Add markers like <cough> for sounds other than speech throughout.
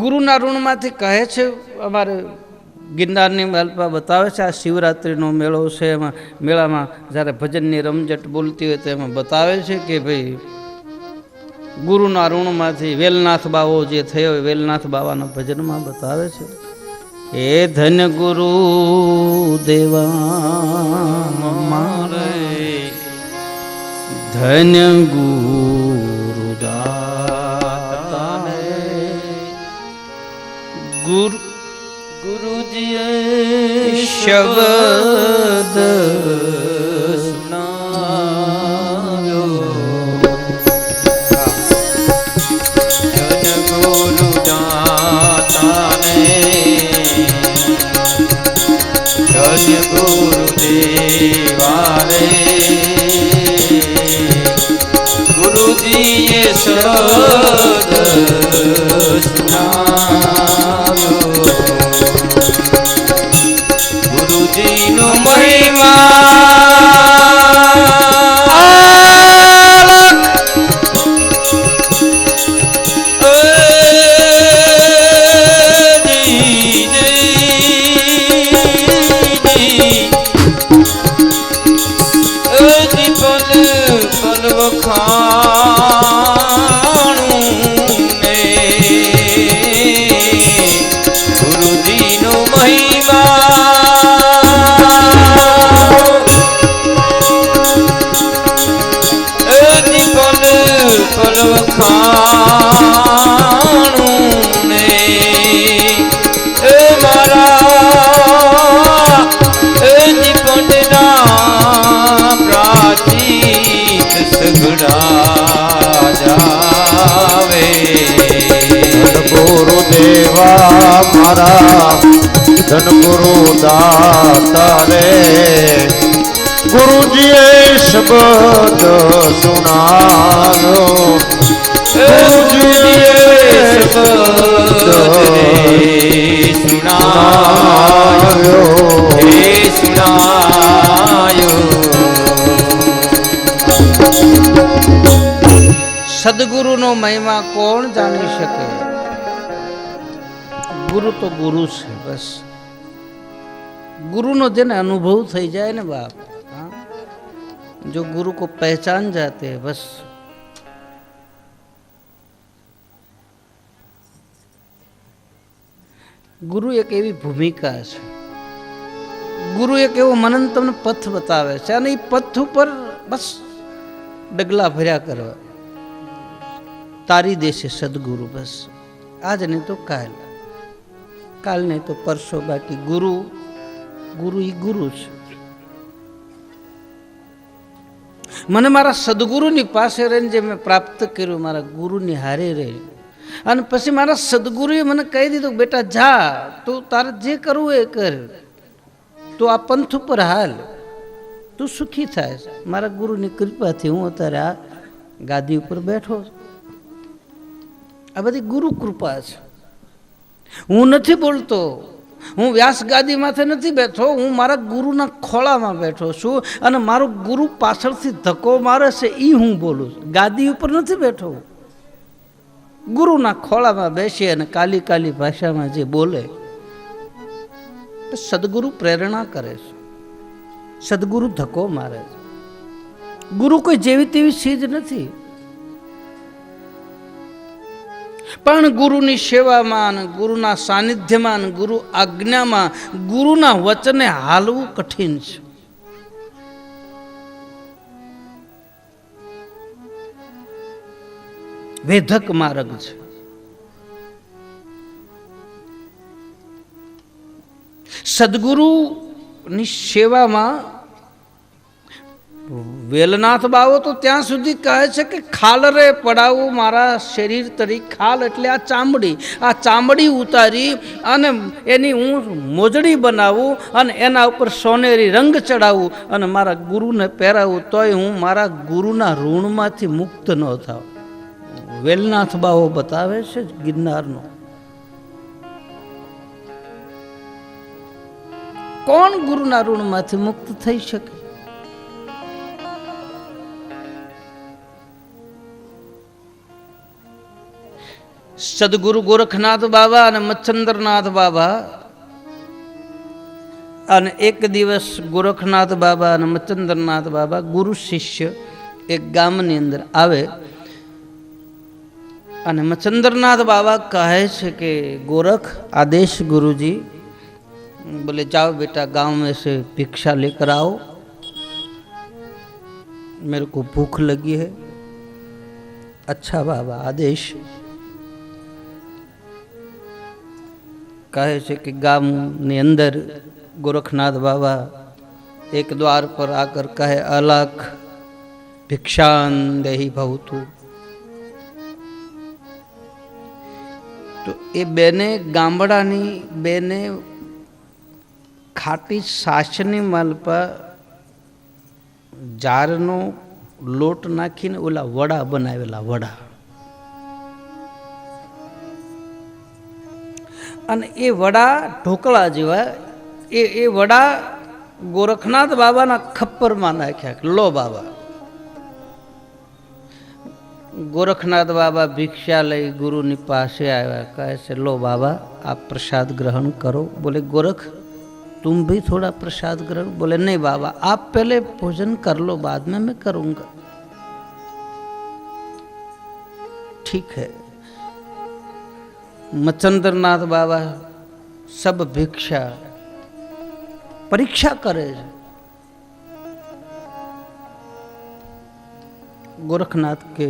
ગુરુના ઋણમાંથી કહે છે, અમારે ગિરનારની માલપા બતાવે છે, આ શિવરાત્રિનો મેળો છે, એમાં મેળામાં જ્યારે ભજનની રમઝટ બોલતી હોય તો એમાં બતાવે છે કે ભાઈ, ગુરુના ઋણમાંથી વેલનાથ બાવો જે થયો વેલનાથ બાવાના ભજનમાં બતાવે છે એ ધન ગુરુ દેવા, મારે ધન ગુરુ ગુરુ ગુરુજીએ શબ્દ જન ગુરુ દાતાને સગડા જાવે. ગુરુ દેવા મારા ધન ગુરુ દાતા રે. ગુરુજીએ શબ્દ સુનાવ્યો. ગુરુજીએ શબ્દ સુનાયો હે સદગુરુનો મહિમા કોણ જાણી શકે ગુરુ તો ગુરુ છે બસ गुरु નો જેને અનુભવ થઈ જાય ને બાપ हाँ? जो गुरु को पहचान जाते हैं बस ગુરુ એક એવી ભૂમિકા છે ગુરુ એક એવો મનન તમને પથ બતાવે છે અને એ પથ ઉપર બસ ડગલા ભર્યા કરવા તારી દેશે સદગુરુ બસ. આજ નહીં તો કાલ. કાલ નહીં તો પરસો બાકી ગુરુ. ગુરુ એ ગુરુ છે. મને મારા સદગુરુની પાસે રહીને જે મેં પ્રાપ્ત કર્યું, મારા ગુરુની હારે રહી. અને પછી મારા સદગુરુએ મને કહી દીધું, બેટા, જા. તું તારે જે કરવું એ કર. તું આ પંથ ઉપર હાલ. તું સુખી થાય. મારા ગુરુની કૃપાથી હું અત્યારે આ ગાદી ઉપર બેઠો છું. આ બધી ગુરુ કૃપા છે. હું નથી બોલતો. હું વ્યાસ ગાદી માથે નથી બેઠો. હું મારા ગુરુના ખોળામાં બેઠો છું અને મારો ગુરુ પાછળથી ધક્કો મારે છે એ હું બોલું છું. ગાદી ઉપર નથી બેઠો. ગુરુના ખોળામાં બેસી અને કાલી કાલી ભાષામાં જે બોલે સદગુરુ પ્રેરણા કરે છે. સદગુરુ ધક્કો મારે છે. ગુરુ કોઈ જેવી તેવી ચીજ નથી. પણ ગુરુની સેવામાં ગુરુના સાનિધ્યમાં અને ગુરુ આજ્ઞામાં ગુરુના વચને હાલવું કઠિન છે. વેધક માર્ગ છે. સદગુરુની સેવામાં વેલનાથ બાવો તો ત્યાં સુધી કહે છે કે ખાલ રે પડાવું, મારા શરીર તરીકે ખાલ એટલે આ ચામડી. આ ચામડી ઉતારી અને એની હું મોજડી બનાવું અને એના ઉપર સોનેરી રંગ ચડાવું અને મારા ગુરુને પહેરાવું તોય હું મારા ગુરુના ઋણમાંથી મુક્ત ન થાવ વેલનાથ બાવો બતાવે છે ગિરનારનો. કોણ ગુરુના ઋણમાંથી મુક્ત થઈ શકે? સદગુરુ ગોરખનાથ બાબા અને મચ્છંદ્રનાથ બાબા અને એક દિવસ ગોરખનાથ બાબા અને મચ્છંદ્રનાથ બાબા ગુરુ શિષ્ય એક ગામની અંદર આવે અને મચ્છંદ્રનાથ બાબા કહે છે કે ગોરખ આદેશ गुरुजी बोले जाओ बेटा गांव में से भिक्षा लेकर आओ मेरे को भूख लगी है अच्छा बाबा आदेश કહે છે કે ગામની અંદર ગોરખનાથ બાબા એક દ્વાર પર આકર કહે, અલખ ભિક્ષાન દેહી ભવતું. તો એ બેને ગામડાની બેને ખાટી સાસની માલપા જારનો લોટ નાખીને ઓલા વડા બનાવેલા વડા. અને એ વડા ઢોકળા જેવા, એ એ વડા ગોરખનાથ બાબાના ખપ્પરમાં નાખ્યા લો બાબા. ગોરખનાથ બાબા ભિક્ષા લઈ ગુરુની પાસે આવ્યા, કહે છે, લો બાબા આ પ્રસાદ ગ્રહણ કરો. બોલે, ગોરખ તુમ ભી થોડા પ્રસાદ ગ્રહણ. બોલે, નહીં બાબા, આપ પહેલે ભોજન કર લો બાદ મેં કરૂંગા. ઠીક હૈ. है मचंद्रनाथ बाबा सब भिक्षा परीक्षा करे છે ગોરખનાથ કે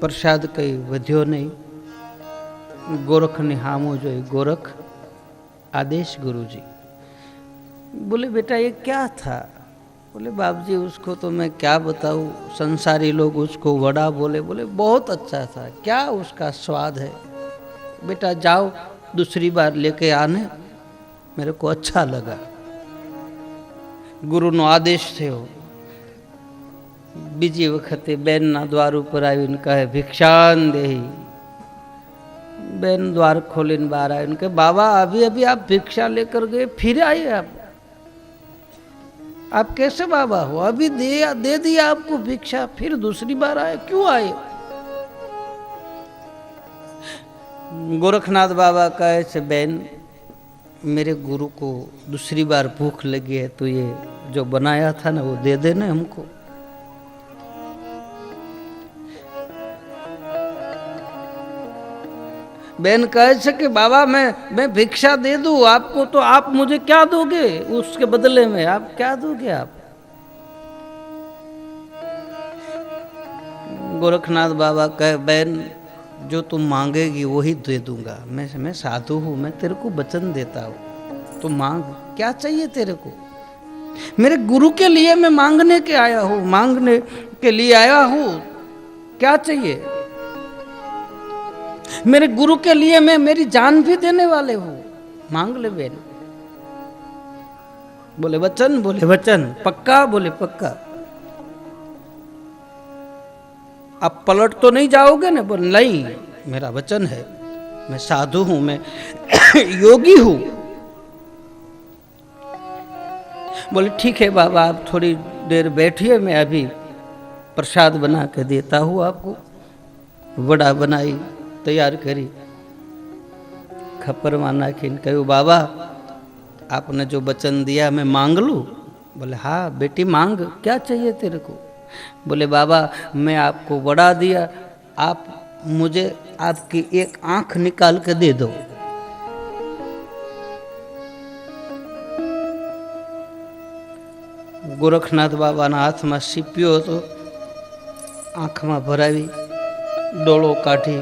પ્રસાદ કઈ વધ્યો નહીં गोरख ने हामो जो है गोरख आदेश गुरुजी बोले बेटा ये क्या था बोले, बाबूजी, उसको तो मैं क्या बताऊँ? संसारी लोग उसको वड़ा बोले बोले, बहुत अच्छा था, क्या उसका स्वाद है? बेटा, जाओ, दूसरी बार लेके आने, मेरे को अच्छा लगा। गुरु नो आदेश थे हो बीजी वक्त बैन ना द्वार ऊपर आई उनका है, भिक्षान दे बैन द्वार खोलिन बार आए, उनके, बाबा, अभी अभी आप भिक्षा लेकर गए, फिर आए आप। आप कैसे बाबा हो? अभी दे दे दिया आपको भिक्षा, फिर दूसरी बार आए? क्यों आए? गोरखनाथ बाबा कहे से बहन मेरे गुरु को दूसरी बार भूख लगी है तो ये जो बनाया था ना, वो दे देना हमको। बहन कहे कि बाबा, मैं मैं भिक्षा दे दूँ, आपको तो आप मुझे क्या दोगे? उसके बदले में आप क्या दोगे आप? गोरखनाथ बाबा कहे, बहन, जो तुम मांगेगी वही दे दूँगा। मैं मैं साधु हूँ, मैं तेरे को वचन देता हूँ। तुम मांग, क्या चाहिए तेरे को? मेरे गुरु के लिए मैं मांगने के आया हूँ, मांगने के लिए आया हूँ। क्या चाहिए? मेरे गुरु के लिए मैं मेरी जान भी देने वाले हूँ। मांग ले बेन बोले वचन बोले वचन। पक्का? बोले पक्का। आप पलट तो नहीं जाओगे ना? बोले, नहीं, मेरा वचन है। मैं साधु हूँ, मैं <coughs> योगी हूँ। बोले, ठीक है बाबा, आप थोड़ी देर बैठिए, मैं अभी प्रसाद बना के देता हूँ आपको। वड़ा बनाई। તૈયાર કરી ખપ્પરમાં નાખીને કહ્યું બાબા આપને જો વચન દિયા મેં માંગ લूँ बोले हाँ बेटी मांग क्या चाहिए तेरे को बोले बाबा मैं आपको बड़ा दिया आप मुझे आपकी एक आँख निकाल के दे दो ગોરખનાથ બાબાના હાથમાં સીપ્યો હતો આંખમાં ભરાવી ડોળો કાઢી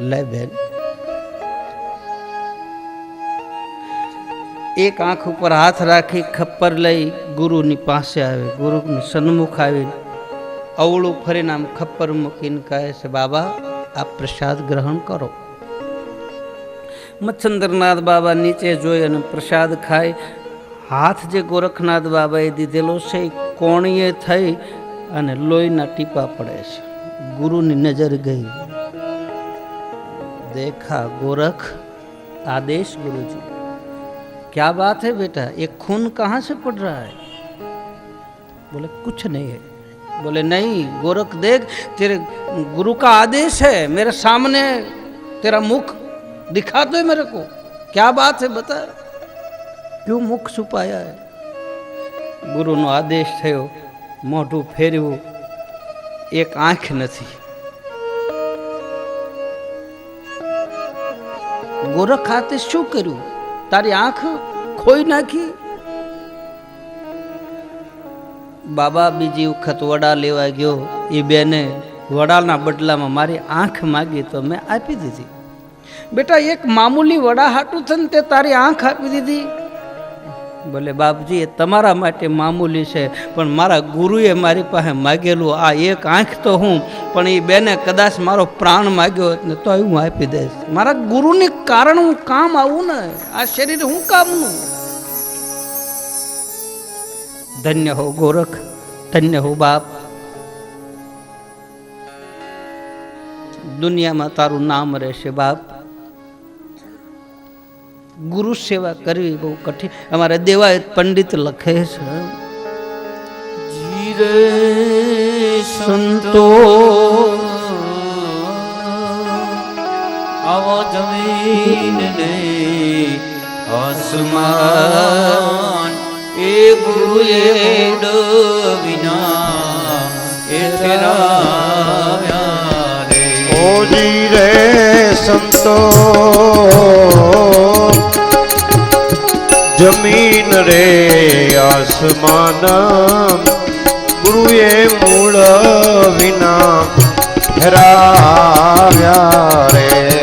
લે બેન એક આંખ ઉપર હાથ રાખી ખપ્પર લઈ ગુરુની પાસે આવે. ગુરુની સન્મુખ આવી અવળું ફરીને આમ ખપ્પર મૂકીને કહે છે, બાબા આ પ્રસાદ ગ્રહણ કરો. મચ્છંદ્રનાથ બાબા નીચે જોઈ અને પ્રસાદ ખાય. હાથ જે ગોરખનાથ બાબાએ દીધેલો છે, એ કોણીએ થઈ અને લોહીના ટીપા પડે છે. ગુરુની નજર ગઈ. देखा गोरख आदेश गुरु जी क्या बात है बेटा ये खून कहाँ से पड़ रहा है बोले कुछ नहीं है बोले नहीं गोरख देख तेरे गुरु का आदेश है मेरे सामने तेरा मुख दिखा दो मेरे को क्या बात है बता क्यों मुख છુપાયા है ગુરુનો આદેશ થયો મોઢું ફેરવું એક આંખ નથી ગોરખ ખાતે શું કર્યું? તારી આંખ ખોઈ નાખી? બાબા બીજી વખત વડા લેવા ગયો. એ બેને વડાના બદલામાં મારી આંખ માગી તો મેં આપી દીધી. બેટા, એક મામૂલી વડા હાટું થઈને તે તારી આંખ આપી દીધી. બોલે બાપજી એ તમારા માટે મામૂલી છે, પણ મારા ગુરુએ મારી પાસે માગેલું, આ એક આંખ તો હું, પણ એ બેને કદાચ મારો પ્રાણ માગ્યો ને તો હું આપી દઈશ. મારા ગુરુને કારણ હું કામ આવું ને, આ શરીર હું કામનું ધન્ય હો ગોરખ, ધન્ય હો બાપ. દુનિયામાં તારું નામ રહેશે બાપ. ગુરુ સેવા કરવી બહુ કઠિન. અમારા દેવાયત પંડિત લખે છે જીરે સંતો, આવો જમીન ને આસમાન, એ ગુરુએ વિના સંતો જમીન રે આસમાન ગુરુએ મૂળ વિના હરાવ્યા રે.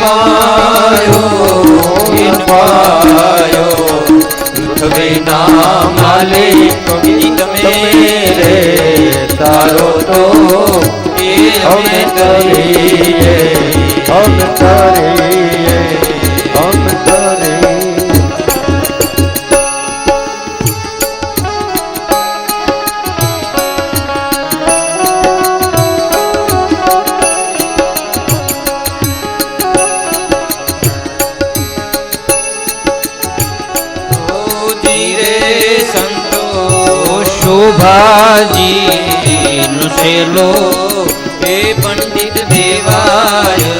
પાયો ઇન પાયો પૃથ્વીના માલિક તમે રે તારો તો એ અમે કરીએ અમે કરીએ નું છેલો એ પંડિત દેવાય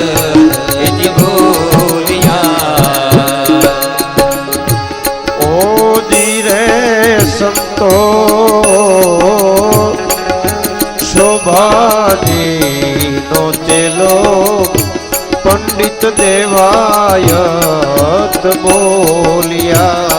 સંતો શોભાજી નો ચેલો પંડિત દેવાયત બોલિયા.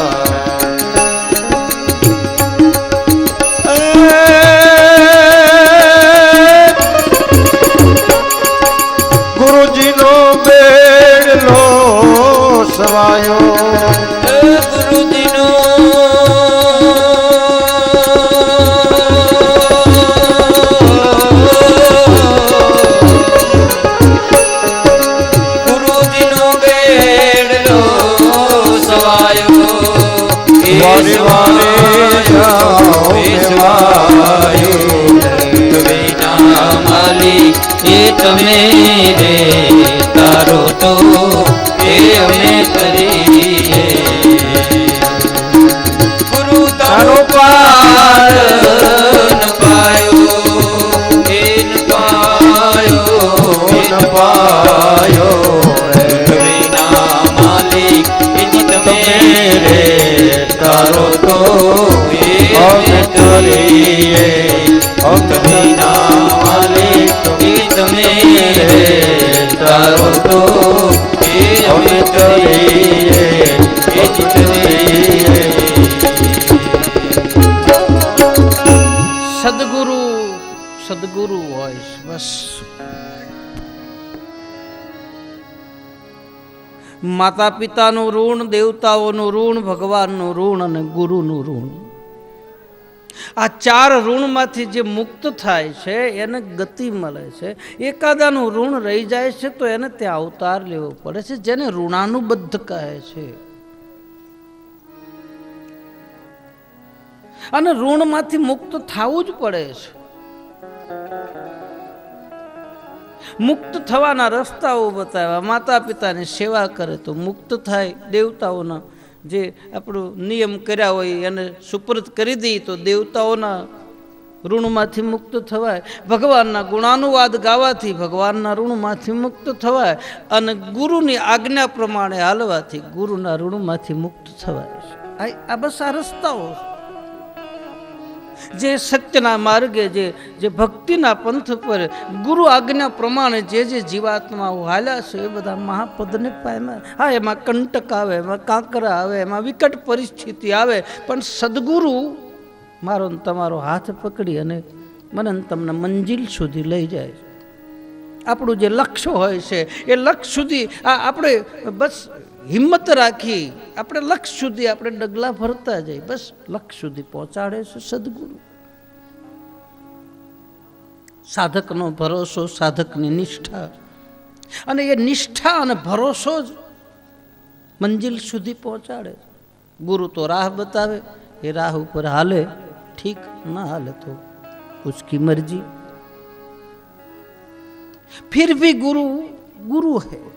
સદગુરુ સદગુરુ હોય બસ. માતા પિતાનું ઋણ દેવતાઓનું ઋણ ભગવાનનું ઋણ અને ગુરુનું ઋણ. આ ચાર ઋણમાંથી જે મુક્ત થાય છે, એને ગતિ મળે છે. એકાદાનું ઋણ રહી જાય છે, તો એને ત્યાં અવતાર લેવો પડે છે, જેને ઋણાનુબદ્ધ કહે છે. અને ઋણમાંથી મુક્ત થવું જ પડે છે. મુક્ત થવાના રસ્તાઓ બતાવ્યા. માતા પિતાની સેવા કરે તો મુક્ત થાય, દેવતાઓના જે આપણું નિયમ કર્યા હોય એને સુપ્રત કરી દઈએ તો દેવતાઓના ઋણમાંથી મુક્ત થવાય. ભગવાનના ગુણાનુવાદ ગાવાથી ભગવાનના ઋણમાંથી મુક્ત થવાય અને ગુરુની આજ્ઞા પ્રમાણે હાલવાથી ગુરુના ઋણમાંથી મુક્ત થવાય. આ બસ આ રસ્તાઓ જે સત્યના માર્ગે, જે જે ભક્તિના પંથ પર ગુરુ આજ્ઞા પ્રમાણે જે જે જીવાત્માઓ હાલ્યા છે, એ બધા મહાપદને પામ્યા. હા, એમાં કંટક આવે, એમાં કાંકરા આવે, એમાં વિકટ પરિસ્થિતિ આવે, પણ સદગુરુ મારો તમારો હાથ પકડી અને મને તમને મંજિલ સુધી લઈ જાય આપણું જે લક્ષ્ય હોય છે, એ લક્ષ્ય સુધી આ આપણે બસ હિંમત રાખી આપણે લક્ષ સુધી આપણે ડગલા ભરતા જઈએ. બસ લક્ષ સુધી પહોંચાડે છે સદગુરુ. સાધકનો ભરોસો, સાધકની નિષ્ઠા. અને એ નિષ્ઠા અને ભરોસો જ મંજિલ સુધી પહોંચાડે ગુરુ તો રાહ બતાવે, એ રાહ ઉપર હાલે, ઠીક ના હાલે તો ઉસકી મરજી. ફિર ભી ગુરુ ગુરુ હૈ.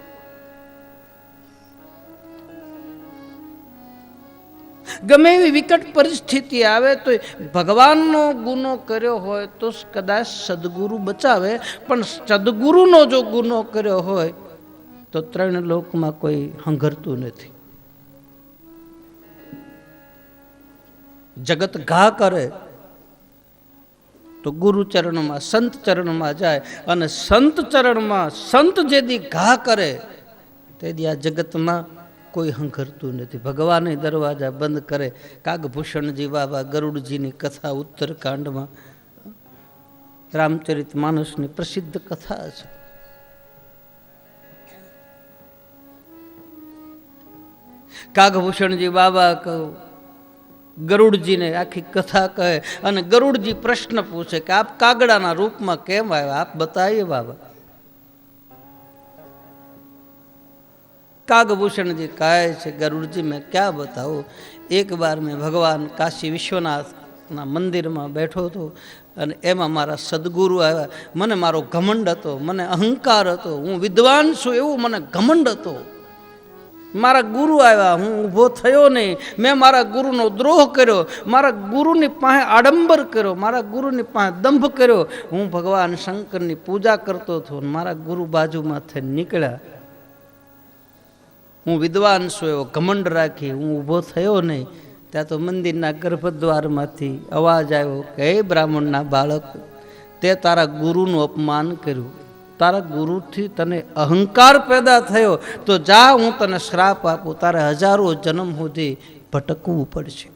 ગમે એવી વિકટ પરિસ્થિતિ આવે તો ભગવાનનો ગુનો કર્યો હોય તો કદાચ સદગુરુ બચાવે, પણ સદગુરુનો જો ગુનો કર્યો હોય તો ત્રણ લોકમાં કોઈ હંગરતું નથી. જગત ઘા કરે તો ગુરુ ચરણમાં, સંત ચરણમાં જાય અને સંત ચરણમાં સંત જેદી ઘા કરે, તેદી આ જગતમાં કોઈ હંખરતું નથી. ભગવાને દરવાજા બંધ કરે. કાગભૂષણજી બાબા ગરુડજીની કથા ઉત્તરકાંડમાં. રામચરિત માનસની પ્રસિદ્ધ કથા છે. કાગભૂષણજી બાબા કહું ગરુડજીને આખી કથા કહે. અને ગરુડજી પ્રશ્ન પૂછે કે આપ કાગડાના રૂપમાં કેમ આવ્યા? આપ બતાવીએ બાબા. કાગભૂષણજી કહે છે, ગરુડજી, મેં ક્યાં બતાવું? એક બાર મેં ભગવાન કાશી વિશ્વનાથના મંદિરમાં બેઠો હતો અને એમાં મારા સદગુરુ આવ્યા. મને મારો ઘમંડ હતો, મને અહંકાર હતો, હું વિદ્વાન છું એવું મને ઘમંડ હતો. મારા ગુરુ આવ્યા, હું ઊભો થયો નહીં. મેં મારા ગુરુનો દ્રોહ કર્યો, મારા ગુરુની પાસે આડંબર કર્યો, મારા ગુરુની પાસે દંભ કર્યો. હું ભગવાન શંકરની પૂજા કરતો હતો મારા ગુરુ બાજુમાંથી નીકળ્યા. હું વિદ્વાન છું, એવો ઘમંડ રાખી હું ઊભો થયો નહીં. ત્યાં તો મંદિરના ગર્ભદ્વારમાંથી અવાજ આવ્યો કે, હે બ્રાહ્મણના બાળક, તે તારા ગુરુનું અપમાન કર્યું. તારા ગુરુથી તને અહંકાર પેદા થયો. તો જા, હું તને શ્રાપ આપું. તારે હજારો જન્મ સુધી ભટકવું પડશે.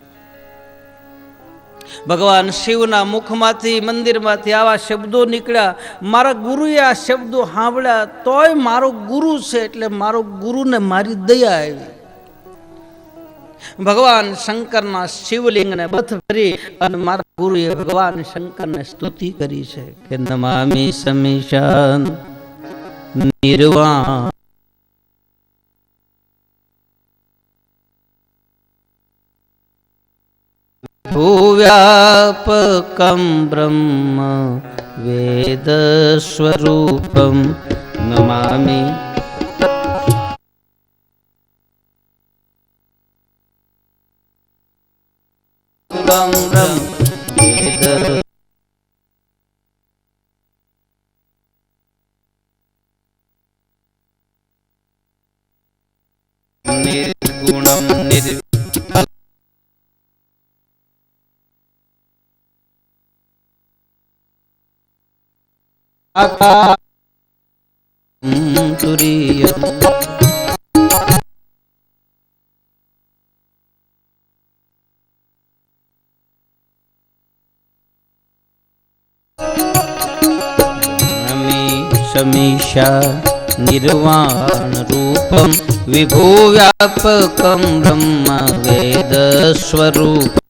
ભગવાન શિવના મુખમાંથી, મંદિરમાંથી આવા શબ્દો નીકળ્યા. મારા ગુરુએ આ શબ્દો સાંભળ્યા, તોય મારો ગુરુ છે એટલે મારો ગુરુને મારી દયા આવી. ભગવાન શંકરના શિવલિંગને બથ ભરી અને મારા ગુરુએ ભગવાન શંકરને સ્તુતિ કરી છે કે નમામી સમીશાન નિર્વાણ व्यापकं ब्रह्म वेदस्वरूपं नमामि। തുരീയം समीशा निर्वाणरूपं विभुव्यापकं ब्रह्म वेदस्वरूपम्